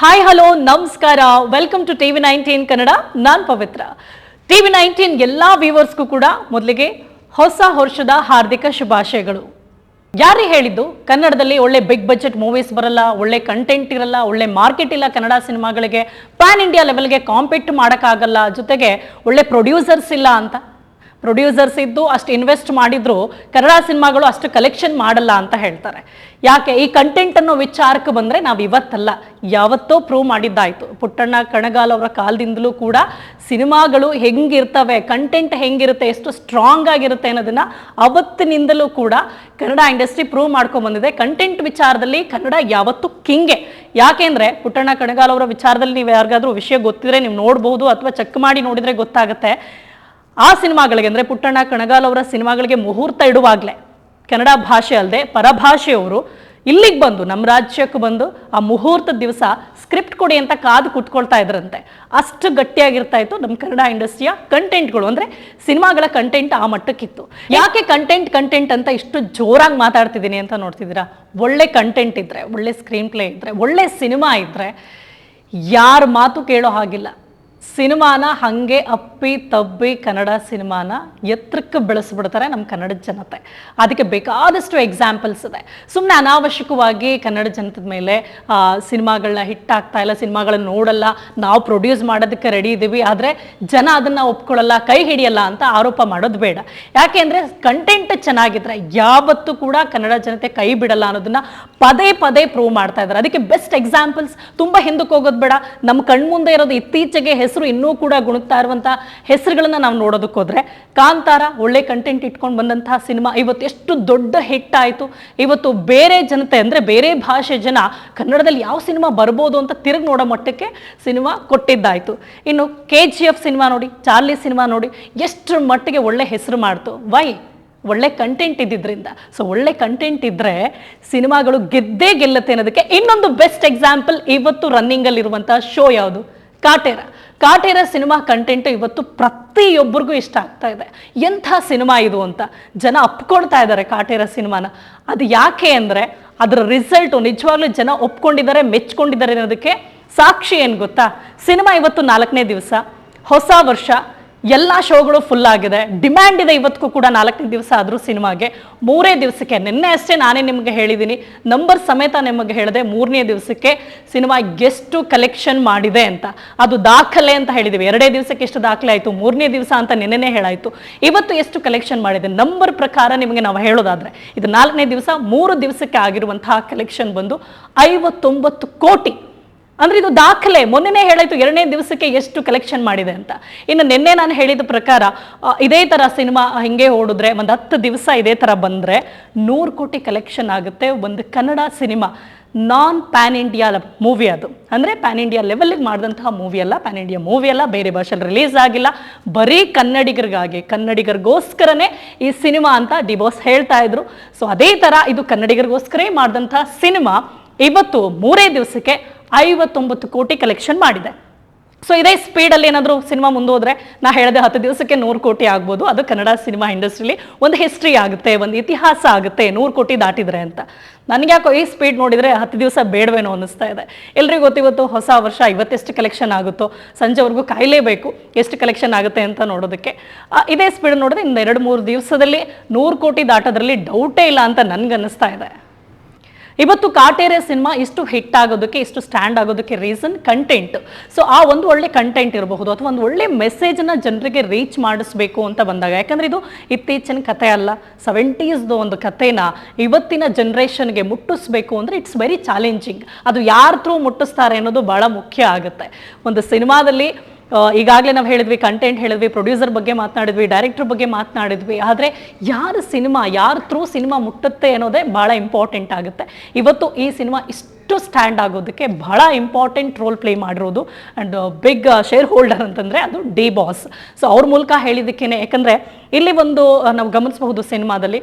Hi hello ನಮಸ್ಕಾರ. Welcome to TV nineteen Kannada ನಾನು Pavitra. TV nineteen ಎಲ್ಲಾ ವ್ಯೂವರ್ಸ್ಗೂ ಕೂಡ ಮೊದಲಿಗೆ ಹೊಸ ವರ್ಷದ ಹಾರ್ದಿಕ ಶುಭಾಶಯಗಳು. ಯಾರೇ ಹೇಳಿದ್ದು? ಕನ್ನಡದಲ್ಲಿ ಒಳ್ಳೆ ಬಿಗ್ ಬಜೆಟ್ ಮೂವೀಸ್ ಬರಲ್ಲ, ಒಳ್ಳೆ ಕಂಟೆಂಟ್ ಇರಲ್ಲ, ಒಳ್ಳೆ ಮಾರ್ಕೆಟ್ ಇಲ್ಲ ಕನ್ನಡ ಸಿನಿಮಾಗಳಿಗೆ ಪ್ಯಾನ್ ಇಂಡಿಯಾ ಲೆವೆಲ್ಗೆ ಕಾಂಪೀಟ್ ಮಾಡೋಕ್ಕಾಗಲ್ಲ, ಜೊತೆಗೆ ಒಳ್ಳೆ ಪ್ರೊಡ್ಯೂಸರ್ಸ್ ಇಲ್ಲ ಅಂತ. ಪ್ರೊಡ್ಯೂಸರ್ಸ್ ಇದ್ದು ಅಷ್ಟು ಇನ್ವೆಸ್ಟ್ ಮಾಡಿದ್ರು, ಕನ್ನಡ ಸಿನಿಮಾಗಳು ಅಷ್ಟು ಕಲೆಕ್ಷನ್ ಮಾಡಲ್ಲ ಅಂತ ಹೇಳ್ತಾರೆ. ಯಾಕೆ? ಈ ಕಂಟೆಂಟ್ ಅನ್ನೋ ವಿಚಾರಕ್ಕೆ ಬಂದರೆ ನಾವು ಇವತ್ತಲ್ಲ, ಯಾವತ್ತೋ ಪ್ರೂವ್ ಮಾಡಿದ್ದಾಯಿತು. ಪುಟ್ಟಣ್ಣ, ಕಣಗಾಲ್ ಅವರ ಕಾಲದಿಂದಲೂ ಕೂಡ ಸಿನಿಮಾಗಳು ಹೆಂಗಿರ್ತವೆ ಕಂಟೆಂಟ್ ಹೆಂಗಿರುತ್ತೆ, ಎಷ್ಟು ಸ್ಟ್ರಾಂಗ್ ಆಗಿರುತ್ತೆ ಅನ್ನೋದನ್ನ ಅವತ್ತಿನಿಂದಲೂ ಕೂಡ ಕನ್ನಡ ಇಂಡಸ್ಟ್ರಿ ಪ್ರೂವ್ ಮಾಡ್ಕೊಂಬಂದಿದೆ ಕಂಟೆಂಟ್ ವಿಚಾರದಲ್ಲಿ ಕನ್ನಡ ಯಾವತ್ತೂ ಕಿಂಗೆ ಯಾಕೆಂದ್ರೆ ಪುಟ್ಟಣ್ಣ, ಕಣಗಾಲ್ ಅವರ ವಿಚಾರದಲ್ಲಿ ನೀವು ಯಾರಿಗಾದ್ರೂ ವಿಷಯ ಗೊತ್ತಿದ್ರೆ ನೀವು ನೋಡ್ಬೋದು ಅಥವಾ ಚೆಕ್ ಮಾಡಿ ನೋಡಿದ್ರೆ ಗೊತ್ತಾಗುತ್ತೆ. ಆ ಸಿನಿಮಾಗಳಿಗೆ ಅಂದರೆ ಪುಟ್ಟಣ್ಣ ಕಣಗಾಲ್ ಅವರ ಸಿನಿಮಾಗಳಿಗೆ ಮುಹೂರ್ತ ಇಡುವಾಗಲೇ, ಕನ್ನಡ ಭಾಷೆ ಅಲ್ಲದೆ ಪರಭಾಷೆಯವರು ಇಲ್ಲಿಗೆ ಬಂದು ನಮ್ಮ ರಾಜ್ಯಕ್ಕೆ ಬಂದು ಆ ಮುಹೂರ್ತದ ದಿವಸ ಸ್ಕ್ರಿಪ್ಟ್ ಕೊಡಿ ಅಂತ ಕಾದು ಕುತ್ಕೊಳ್ತಾ ಇದ್ರಂತೆ. ಅಷ್ಟು ಗಟ್ಟಿಯಾಗಿರ್ತಾ ಇತ್ತು ನಮ್ಮ ಕನ್ನಡ ಇಂಡಸ್ಟ್ರಿಯ ಕಂಟೆಂಟ್ಗಳು. ಅಂದರೆ ಸಿನಿಮಾಗಳ ಕಂಟೆಂಟ್ ಆ ಮಟ್ಟಕ್ಕಿತ್ತು. ಯಾಕೆ ಕಂಟೆಂಟ್ ಕಂಟೆಂಟ್ ಅಂತ ಇಷ್ಟು ಜೋರಾಗಿ ಮಾತಾಡ್ತಿದ್ದೀನಿ ಅಂತ ನೋಡ್ತಿದ್ದೀರಾ? ಒಳ್ಳೆ ಕಂಟೆಂಟ್ ಇದ್ದರೆ ಒಳ್ಳೆ ಸ್ಕ್ರೀನ್ ಪ್ಲೇ ಇದ್ದರೆ ಒಳ್ಳೆ ಸಿನಿಮಾ ಇದ್ದರೆ ಯಾರ ಮಾತು ಕೇಳೋ ಹಾಗಿಲ್ಲ. ಸಿನಿಮಾನ ಹಂಗೆ ಅಪ್ಪಿ, ತಬ್ಬಿ ಕನ್ನಡ ಸಿನಿಮಾನ ಎತ್ತರಕ್ಕೆ ಬೆಳೆಸ್ಬಿಡ್ತಾರೆ ನಮ್ಮ ಕನ್ನಡ ಜನತೆ. ಅದಕ್ಕೆ ಬೇಕಾದಷ್ಟು ಎಕ್ಸಾಂಪಲ್ಸ್ ಇದೆ. ಸುಮ್ಮನೆ ಅನಾವಶ್ಯಕವಾಗಿ ಕನ್ನಡ ಜನತದ ಮೇಲೆ ಸಿನಿಮಾಗಳನ್ನ ಹಿಟ್ ಆಗ್ತಾ ಇಲ್ಲ, ಸಿನಿಮಾಗಳನ್ನ ನೋಡಲ್ಲ, ನಾವು ಪ್ರೊಡ್ಯೂಸ್ ಮಾಡೋದಕ್ಕೆ ರೆಡಿ ಇದ್ದೀವಿ ಆದರೆ ಜನ ಅದನ್ನು ಒಪ್ಕೊಳ್ಳಲ್ಲ, ಕೈ ಹಿಡಿಯಲ್ಲ ಅಂತ ಆರೋಪ ಮಾಡೋದು ಬೇಡ. ಯಾಕೆಂದರೆ ಕಂಟೆಂಟ್ ಚೆನ್ನಾಗಿದ್ರೆ ಯಾವತ್ತೂ ಕೂಡ ಕನ್ನಡ ಜನತೆ ಕೈ ಬಿಡಲ್ಲ ಅನ್ನೋದನ್ನ ಪದೇ ಪದೇ ಪ್ರೂವ್ ಮಾಡ್ತಾ ಇದ್ದಾರೆ ಅದಕ್ಕೆ ಬೆಸ್ಟ್ ಎಕ್ಸಾಂಪಲ್ಸ್ ತುಂಬ ಹಿಂದಕ್ಕೆ ಹೋಗೋದು ಬೇಡ. ನಮ್ಮ ಕಣ್ಮುಂದೆ ಇರೋದು ಇತ್ತೀಚೆಗೆ ಹೆಸರು ಇನ್ನೂ ಕೂಡ ಗುಣುತ್ತಾ ಇರುವಂತಹ ಹೆಸರುಗಳನ್ನ ನಾವು ನೋಡೋದಕ್ಕೆ ಹೋದ್ರೆ ಕಾಂತಾರ ಒಳ್ಳೆ ಕಂಟೆಂಟ್ ಇಟ್ಕೊಂಡು ಬಂದಂತಹ ಸಿನಿಮಾ. ಇವತ್ತು ಎಷ್ಟು ದೊಡ್ಡ ಹಿಟ್ ಆಯಿತು. ಇವತ್ತು ಬೇರೆ ಜನತೆ ಅಂದ್ರೆ ಬೇರೆ ಭಾಷೆ ಜನ ಕನ್ನಡದಲ್ಲಿ ಯಾವ ಸಿನಿಮಾ ಬರ್ಬೋದು ಅಂತ ತಿರುಗಿ ನೋಡೋ ಮಟ್ಟಕ್ಕೆ ಸಿನಿಮಾ ಕೊಟ್ಟಿದ್ದಾಯ್ತು. ಇನ್ನು ಕೆ ಜಿ ಎಫ್ ಸಿನಿಮಾ ನೋಡಿ, ಚಾರ್ಲಿ ಸಿನಿಮಾ ನೋಡಿ, ಎಷ್ಟು ಮಟ್ಟಿಗೆ ಒಳ್ಳೆ ಹೆಸರು ಮಾಡ್ತು. ವೈ ಒಳ್ಳೆ ಕಂಟೆಂಟ್ ಇದ್ದಿದ್ರಿಂದ. ಸೊ ಒಳ್ಳೆ ಕಂಟೆಂಟ್ ಇದ್ದರೆ ಸಿನಿಮಾಗಳು ಗೆದ್ದೇ ಗೆಲ್ಲತ್ತೆ ಅನ್ನೋದಕ್ಕೆ ಇನ್ನೊಂದು ಬೆಸ್ಟ್ ಎಕ್ಸಾಂಪಲ್ ಇವತ್ತು ರನ್ನಿಂಗಲ್ಲಿರುವಂಥ ಶೋ ಯಾವುದು? ಕಾಟೇರ. ಕಾಟೇರ ಸಿನಿಮಾ ಕಂಟೆಂಟ್ ಇವತ್ತು ಪ್ರತಿಯೊಬ್ಬರಿಗೂ ಇಷ್ಟ ಆಗ್ತಾ ಇದೆ. ಎಂಥ ಸಿನಿಮಾ ಇದು ಅಂತ ಜನ ಅಪ್ಕೊಳ್ತಾ ಇದ್ದಾರೆ ಕಾಟೇರ ಸಿನಿಮಾನ. ಅದು ಯಾಕೆ ಅಂದರೆ ಅದರ ರಿಸಲ್ಟು ನಿಜವಾಗ್ಲೂ ಜನ ಒಪ್ಕೊಂಡಿದ್ದಾರೆ, ಮೆಚ್ಕೊಂಡಿದ್ದಾರೆ ಅನ್ನೋದಕ್ಕೆ ಸಾಕ್ಷಿ ಏನು ಗೊತ್ತಾ? ಸಿನಿಮಾ ಇವತ್ತು ನಾಲ್ಕನೇ ದಿವಸ, ಹೊಸ ವರ್ಷ ಎಲ್ಲ ಶೋಗಳು ಫುಲ್ ಆಗಿದೆ. ಡಿಮ್ಯಾಂಡ್ ಇದೆ ಇವತ್ತಿಗೂ ಕೂಡ ನಾಲ್ಕನೇ ದಿವಸ ಆದರೂ ಸಿನಿಮಾಗೆ. ಮೂರೇ ದಿವಸಕ್ಕೆ, ನಿನ್ನೆ ಅಷ್ಟೇ ನಾನೇ ನಿಮಗೆ ಹೇಳಿದ್ದೀನಿ ನಂಬರ್ ಸಮೇತ ನಿಮಗೆ ಹೇಳಿದೆ ಮೂರನೇ ದಿವಸಕ್ಕೆ ಸಿನಿಮಾ ಎಷ್ಟು ಕಲೆಕ್ಷನ್ ಮಾಡಿದೆ ಅಂತ. ಅದು ದಾಖಲೆ ಅಂತ ಹೇಳಿದ್ದೀವಿ ಎರಡೇ ದಿವಸಕ್ಕೆ ಎಷ್ಟು ದಾಖಲೆ ಆಯಿತು, ಮೂರನೇ ದಿವಸ ಅಂತ ನಿನ್ನೆನೇ ಹೇಳಾಯಿತು. ಇವತ್ತು ಎಷ್ಟು ಕಲೆಕ್ಷನ್ ಮಾಡಿದೆ? ನಂಬರ್ ಪ್ರಕಾರ ನಿಮಗೆ ನಾವು ಹೇಳೋದಾದರೆ, ಇದು ನಾಲ್ಕನೇ ದಿವಸ ಮೂರು ದಿವಸಕ್ಕೆ ಆಗಿರುವಂತಹ ಕಲೆಕ್ಷನ್ ಬಂದು ಐವತ್ತೊಂಬತ್ತು ಕೋಟಿ. ಅಂದ್ರೆ ಇದು ದಾಖಲೆ. ಮೊನ್ನೆನೇ ಹೇಳಾಯ್ತು, ಎರಡನೇ ದಿವಸಕ್ಕೆ ಎಷ್ಟು ಕಲೆಕ್ಷನ್ ಮಾಡಿದೆ ಅಂತ. ಇನ್ನು ನಿನ್ನೆ ನಾನು ಹೇಳಿದ ಪ್ರಕಾರ ಇದೇ ತರ ಸಿನಿಮಾ ಹಿಂಗೆ ಓಡಿದ್ರೆ, ಒಂದು ಹತ್ತು ದಿವಸ ಇದೇ ತರ ಬಂದ್ರೆ ನೂರು ಕೋಟಿ ಕಲೆಕ್ಷನ್ ಆಗುತ್ತೆ ಒಂದು Kannada cinema. Non pan India movie ಅದು. ಅಂದರೆ ಪ್ಯಾನ್ ಇಂಡಿಯಾ ಲೆವೆಲ್ಗೆ ಮಾಡಿದಂತಹ ಮೂವಿ ಅಲ್ಲ, ಪ್ಯಾನ್ ಇಂಡಿಯಾ ಮೂವಿ ಅಲ್ಲ, ಬೇರೆ ಭಾಷೆಯಲ್ಲಿ ರಿಲೀಸ್ ಆಗಿಲ್ಲ. ಬರೀ ಕನ್ನಡಿಗರಿಗಾಗಿ, ಕನ್ನಡಿಗರಿಗೋಸ್ಕರನೇ ಈ ಸಿನಿಮಾ ಅಂತ ಡಿ ಬಾಸ್ ಹೇಳ್ತಾ ಇದ್ರು. ಸೊ ಅದೇ ಥರ ಇದು ಕನ್ನಡಿಗರಿಗೋಸ್ಕರೇ ಮಾಡಿದಂತಹ ಸಿನಿಮಾ. ಇವತ್ತು ಮೂರೇ ದಿವಸಕ್ಕೆ ಐವತ್ತೊಂಬತ್ತು ಕೋಟಿ ಕಲೆಕ್ಷನ್ ಮಾಡಿದೆ. ಸೊ ಇದೇ ಸ್ಪೀಡಲ್ಲಿ ಏನಾದರೂ ಸಿನಿಮಾ ಮುಂದೋದ್ರೆ, ನಾ ಹೇಳಿದೆ ಹತ್ತು ದಿವಸಕ್ಕೆ ನೂರು ಕೋಟಿ ಆಗ್ಬೋದು. ಅದು ಕನ್ನಡ ಸಿನಿಮಾ ಇಂಡಸ್ಟ್ರಿಲಿ ಒಂದು ಹಿಸ್ಟ್ರಿ ಆಗುತ್ತೆ, ಒಂದು ಇತಿಹಾಸ ಆಗುತ್ತೆ, ನೂರು ಕೋಟಿ ದಾಟಿದ್ರೆ ಅಂತ. ನನಗೆ ಯಾಕೋ ಈ ಸ್ಪೀಡ್ ನೋಡಿದರೆ ಹತ್ತು ದಿವಸ ಬೇಡವೇನೋ ಅನ್ನಿಸ್ತಾ ಇದೆ. ಎಲ್ರಿಗೂ ಗೊತ್ತಿವತ್ತು ಹೊಸ ವರ್ಷ ಇವತ್ತೆಷ್ಟು ಕಲೆಕ್ಷನ್ ಆಗುತ್ತೋ? ಸಂಜೆವರೆಗೂ ಕಾಯಲೇಬೇಕು ಎಷ್ಟು ಕಲೆಕ್ಷನ್ ಆಗುತ್ತೆ ಅಂತ ನೋಡೋದಕ್ಕೆ. ಇದೇ ಸ್ಪೀಡ್ ನೋಡಿದ್ರೆ ಇನ್ನು ಎರಡು ಮೂರು ದಿವಸದಲ್ಲಿ ನೂರು ಕೋಟಿ ದಾಟೋದ್ರಲ್ಲಿ ಡೌಟೇ ಇಲ್ಲ ಅಂತ ನನಗನ್ನಿಸ್ತಾ ಇದೆ. ಇವತ್ತು ಕಾಟೇರೆ ಸಿನಿಮಾ ಇಷ್ಟು ಹಿಟ್ ಆಗೋದಕ್ಕೆ, ಇಷ್ಟು ಸ್ಟ್ಯಾಂಡ್ ಆಗೋದಕ್ಕೆ ರೀಸನ್ ಕಂಟೆಂಟ್ ಸೊ ಆ ಒಂದು ಒಳ್ಳೆ ಕಂಟೆಂಟ್ ಇರಬಹುದು ಅಥವಾ ಒಂದು ಒಳ್ಳೆ ಮೆಸೇಜ್ನ ಜನರಿಗೆ ರೀಚ್ ಮಾಡಿಸ್ಬೇಕು ಅಂತ ಬಂದಾಗ, ಯಾಕಂದ್ರೆ ಇದು ಇತ್ತೀಚಿನ ಕಥೆ ಅಲ್ಲ. ಸೆವೆಂಟೀಸ್ದು ಒಂದು ಕಥೆನ ಇವತ್ತಿನ ಜನ್ರೇಷನ್ಗೆ ಮುಟ್ಟಿಸ್ಬೇಕು ಅಂದರೆ ಇಟ್ಸ್ ವೆರಿ ಚಾಲೆಂಜಿಂಗ್ ಅದು ಯಾರ ಥ್ರೂ ಮುಟ್ಟಿಸ್ತಾರೆ ಅನ್ನೋದು ಭಾಳ ಮುಖ್ಯ ಆಗುತ್ತೆ. ಒಂದು ಸಿನಿಮಾದಲ್ಲಿ ಈಗಾಗಲೇ ನಾವು ಹೇಳಿದ್ವಿ ಕಂಟೆಂಟ್ ಹೇಳಿದ್ವಿ ಪ್ರೊಡ್ಯೂಸರ್ ಬಗ್ಗೆ ಮಾತನಾಡಿದ್ವಿ ಡೈರೆಕ್ಟರ್ ಬಗ್ಗೆ ಮಾತನಾಡಿದ್ವಿ. ಆದರೆ ಯಾರ ಸಿನಿಮಾ, ಯಾರ ಥ್ರೂ ಸಿನಿಮಾ ಮುಟ್ಟುತ್ತೆ ಅನ್ನೋದೇ ಭಾಳ ಇಂಪಾರ್ಟೆಂಟ್ ಆಗುತ್ತೆ. ಇವತ್ತು ಈ ಸಿನಿಮಾ ಇಷ್ಟು ಸ್ಟ್ಯಾಂಡ್ ಆಗೋದಕ್ಕೆ ಬಹಳ ಇಂಪಾರ್ಟೆಂಟ್ ರೋಲ್ ಪ್ಲೇ ಮಾಡಿರೋದು ಆ್ಯಂಡ್ ಬಿಗ್ ಶೇರ್ ಹೋಲ್ಡರ್ ಅಂತಂದರೆ ಅದು ಡಿ ಬಾಸ್ ಸೊ ಅವ್ರ ಮೂಲಕ ಹೇಳಿದ್ದಕ್ಕೇನೆ, ಯಾಕಂದರೆ ಇಲ್ಲಿ ಒಂದು ನಾವು ಗಮನಿಸಬಹುದು ಸಿನಿಮಾದಲ್ಲಿ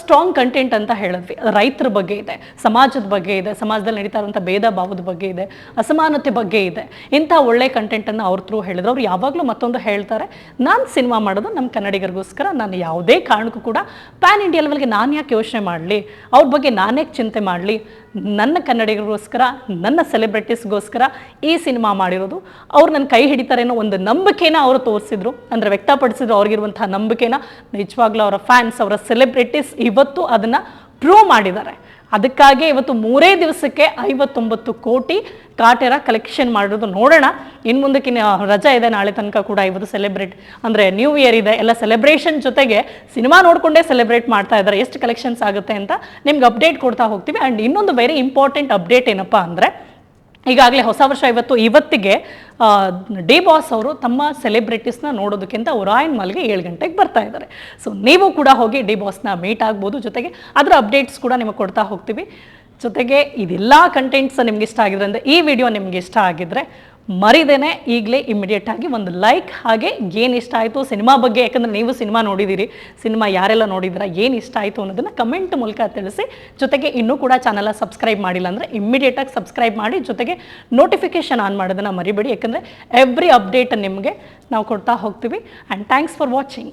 ಸ್ಟ್ರಾಂಗ್ ಕಂಟೆಂಟ್ ಅಂತ ಹೇಳಿದ್ವಿ. ರೈತರ ಬಗ್ಗೆ ಇದೆ, ಸಮಾಜದ ಬಗ್ಗೆ ಇದೆ, ಸಮಾಜದಲ್ಲಿ ನಡೀತಾ ಇರುವಂಥ ಭೇದ ಭಾವದ ಬಗ್ಗೆ ಇದೆ, ಅಸಮಾನತೆ ಬಗ್ಗೆ ಇದೆ, ಇಂಥ ಒಳ್ಳೆ ಕಂಟೆಂಟನ್ನು ಅವ್ರ ಥ್ರೂ ಹೇಳಿದ್ರು. ಅವ್ರು ಯಾವಾಗಲೂ ಮತ್ತೊಂದು ಹೇಳ್ತಾರೆ, ನಾನು ಸಿನಿಮಾ ಮಾಡೋದು ನಮ್ಮ ಕನ್ನಡಿಗರಿಗೋಸ್ಕರ, ನಾನು ಯಾವುದೇ ಕಾರಣಕ್ಕೂ ಕೂಡ ಪ್ಯಾನ್ ಇಂಡಿಯಾ ಲೆವೆಲ್ಗೆ ನಾನು ಯಾಕೆ ಯೋಚನೆ ಮಾಡಲಿ? ಅವ್ರ ಬಗ್ಗೆ ನಾನೇ ಚಿಂತೆ ಮಾಡಲಿ? ನನ್ನ ಕನ್ನಡಿಗರು ನಾಯಕರಿಗೋಸ್ಕರ ನನ್ನ ಸೆಲೆಬ್ರಿಟೀಸ್ಗೋಸ್ಕರ ಈ ಸಿನಿಮಾ ಮಾಡಿರೋದು. ಅವ್ರು ನನ್ನ ಕೈ ಹಿಡಿತಾರೆ ಅನ್ನೋ ಒಂದು ನಂಬಿಕೆನ ಅವರು ತೋರಿಸಿದ್ರು. ಅಂದರೆ ವ್ಯಕ್ತಪಡಿಸಿದ್ರು ಅವ್ರಿಗಿರುವಂತಹ ನಂಬಿಕೆನ. ನಿಜವಾಗ್ಲೂ ಅವರ ಫ್ಯಾನ್ಸ್ ಅವರ ಸೆಲೆಬ್ರಿಟೀಸ್ ಇವತ್ತು ಅದನ್ನು ಪ್ರೂವ್ ಮಾಡಿದ್ದಾರೆ. ಅದಕ್ಕಾಗಿ ಇವತ್ತು ಮೂರೇ ದಿವಸಕ್ಕೆ ಐವತ್ತೊಂಬತ್ತು ಕೋಟಿ ಕಾಟೆರ ಕಲೆಕ್ಷನ್ ಮಾಡಿರೋದು ನೋಡೋಣ. ಇನ್ನು ಮುಂದಕ್ಕೆ ರಜಾ ಇದೆ, ನಾಳೆ ತನಕ ಕೂಡ ಇವತ್ತು ಸೆಲೆಬ್ರೇಟ್ ಅಂದರೆ ನ್ಯೂ ಇಯರ್ ಇದೆ. ಎಲ್ಲ ಸೆಲೆಬ್ರೇಷನ್ ಜೊತೆಗೆ ಸಿನಿಮಾ ನೋಡಿಕೊಂಡೇ ಸೆಲೆಬ್ರೇಟ್ ಮಾಡ್ತಾ ಇದ್ದಾರೆ. ಎಷ್ಟು ಕಲೆಕ್ಷನ್ಸ್ ಆಗುತ್ತೆ ಅಂತ ನಿಮ್ಗೆ ಅಪ್ಡೇಟ್ ಕೊಡ್ತಾ ಹೋಗ್ತೀವಿ. ಆ್ಯಂಡ್ ಇನ್ನೊಂದು ವೆರಿ ಇಂಪಾರ್ಟೆಂಟ್ ಅಪ್ಡೇಟ್ ಏನಪ್ಪ ಅಂದರೆ ಈಗಾಗಲೇ ಹೊಸ ವರ್ಷ ಇವತ್ತು, ಇವತ್ತಿಗೆ ಡಿ ಬಾಸ್ ಅವರು ತಮ್ಮ ಸೆಲೆಬ್ರಿಟೀಸ್ನ ನೋಡೋದಕ್ಕಿಂತ ಒರಾಯನ್ ಮಾಲ್ಗೆ ಏಳು ಗಂಟೆಗೆ ಬರ್ತಾ ಇದ್ದಾರೆ. ಸೊ ನೀವು ಕೂಡ ಹೋಗಿ ಡಿ ಬಾಸ್ನ ಮೀಟ್ ಆಗ್ಬೋದು. ಜೊತೆಗೆ ಅದರ ಅಪ್ಡೇಟ್ಸ್ ಕೂಡ ನಿಮಗೆ ಕೊಡ್ತಾ ಹೋಗ್ತೀವಿ. ಜೊತೆಗೆ ಇದೆಲ್ಲ ಕಂಟೆಂಟ್ಸ್ ನಿಮ್ಗೆ ಇಷ್ಟ ಆಗಿದ್ರೆ ಅಂದರೆ ಈ ವಿಡಿಯೋ ನಿಮ್ಗೆ ಇಷ್ಟ ಆಗಿದ್ರೆ ಮರಿದೇನೆ ಈಗಲೇ ಇಮಿಡಿಯೇಟ್ ಆಗಿ ಒಂದು ಲೈಕ್ ಹಾಗೆ ಏನು ಇಷ್ಟ ಆಯಿತು ಸಿನಿಮಾ ಬಗ್ಗೆ? ಯಾಕಂದರೆ ನೀವು ಸಿನಿಮಾ ನೋಡಿದ್ದೀರಿ ಸಿನಿಮಾ ಯಾರೆಲ್ಲ ನೋಡಿದ್ದೀರಾ? ಏನು ಇಷ್ಟ ಆಯಿತು ಅನ್ನೋದನ್ನು ಕಮೆಂಟ್ ಮೂಲಕ ತಿಳಿಸಿ. ಜೊತೆಗೆ ಇನ್ನೂ ಕೂಡ ಚಾನಲ್ ಸಬ್ಸ್ಕ್ರೈಬ್ ಮಾಡಿಲ್ಲ ಅಂದರೆ ಇಮ್ಮಿಡಿಯೇಟಾಗಿ ಸಬ್ಸ್ಕ್ರೈಬ್ ಮಾಡಿ. ಜೊತೆಗೆ ನೋಟಿಫಿಕೇಷನ್ ಆನ್ ಮಾಡೋದನ್ನು ಮರಿಬೇಡಿ. ಯಾಕಂದರೆ ಎವ್ರಿ ಅಪ್ಡೇಟ್ ನಿಮಗೆ ನಾವು ಕೊಡ್ತಾ ಹೋಗ್ತೀವಿ. And thanks for watching